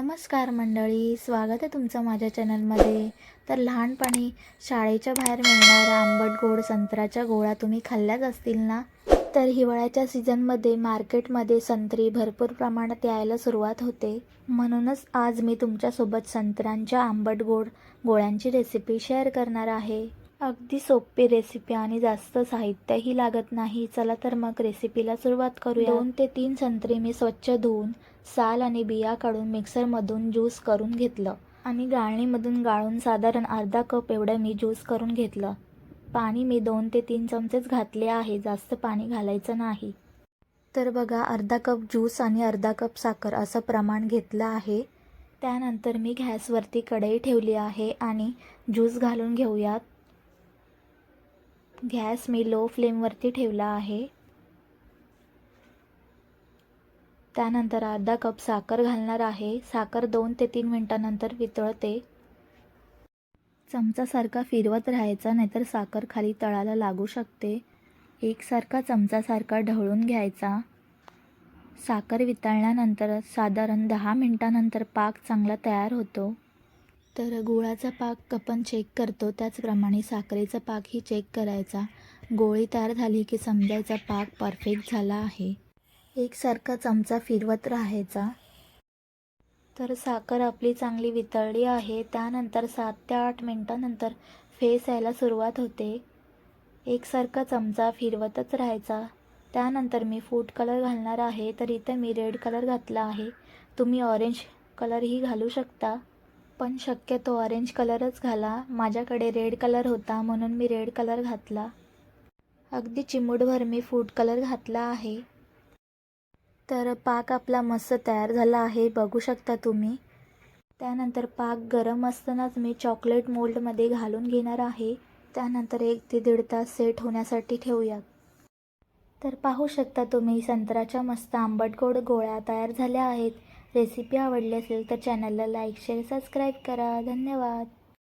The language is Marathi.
नमस्कार मंडळी स्वागत आहे तुमचं माझ्या चॅनलमध्ये. तर लहानपणी शाळेच्या बाहेर मिळणारा आंबट गोड संत्र्याच्या गोळ्या तुम्ही खाल्ल्याच असतील ना? तर हिवाळ्याच्या सीझनमध्ये मार्केटमध्ये संत्री भरपूर प्रमाणात यायला सुरुवात होते. म्हणूनच आज मी तुमच्यासोबत संत्र्यांच्या आंबट गोड गोळ्यांची रेसिपी शेअर करणार आहे. अगदी सोपी रेसिपी आणि जास्त साहित्यही लागत नाही. चला तर मग रेसिपीला सुरुवात करूया. दोन ते तीन संत्री मी स्वच्छ धुवून साल आणि बिया काढून मिक्सरमधून ज्यूस करून घेतलं. आणि गाळणीमधून गाळून साधारण अर्धा कप एवढं मी ज्यूस करून घेतलं. पाणी मी दोन ते तीन चमचेच घातले आहे. जास्त पाणी घालायचं नाही. तर बघा अर्धा कप ज्यूस आणि अर्धा कप साखर असं प्रमाण घेतलं आहे. त्यानंतर मी गॅसवरती कढई ठेवली आहे आणि ज्यूस घालून घेऊयात. गॅस मी लो फ्लेमवरती ठेवला आहे. त्यानंतर अर्धा कप साखर घालणार आहे. साखर दोन ते तीन मिनटानंतर वितळते. चमचासारखा फिरवत राहायचा नाहीतर साखर खाली तळाला लागू शकते. एकसारखा चमचासारखा ढवळून घ्यायचा. साखर वितळल्यानंतर साधारण दहा मिनटानंतर पाक चांगला तयार होतो. तर गुळाचा पाक आपण चेक करतो. त्याचप्रमाणे साखरेचा पाकही चेक करायचा. गोळी तयार झाली की समजायचा पाक परफेक्ट झाला आहे. एकसारखा चमचा फिरवत राहायचा. तर साखर आपली चांगली वितळली आहे. त्यानंतर सात ते आठ मिनटानंतर फेस यायला सुरुवात होते. एकसारखा चमचा फिरवतच राहायचा. त्यानंतर मी फूड कलर घालणार आहे. तर इथं मी रेड कलर घातला आहे. तुम्ही ऑरेंज कलरही घालू शकता. पण शक्यतो ऑरेंज कलरच घाला. माझ्याकडे रेड कलर होता म्हणून मी रेड कलर घातला. अगदी चिमूटभर मी फूड कलर घातला आहे. तर पाक आपला मस्त तयार झाला आहे बघू शकता तुम्ही. त्यानंतर पाक गरम असतानाच मी चॉकलेट मोल्डमध्ये घालून घेणार आहे. त्यानंतर एक ते दीड तास सेट होण्यासाठी ठेवूयात. तर पाहू शकता तुम्ही संत्र्याच्या मस्त आंबट गोड गोळ्या तयार झाल्या आहेत. रेसिपी आवडली असेल तर चॅनलला लाईक शेअर सबस्क्राईब करा. धन्यवाद.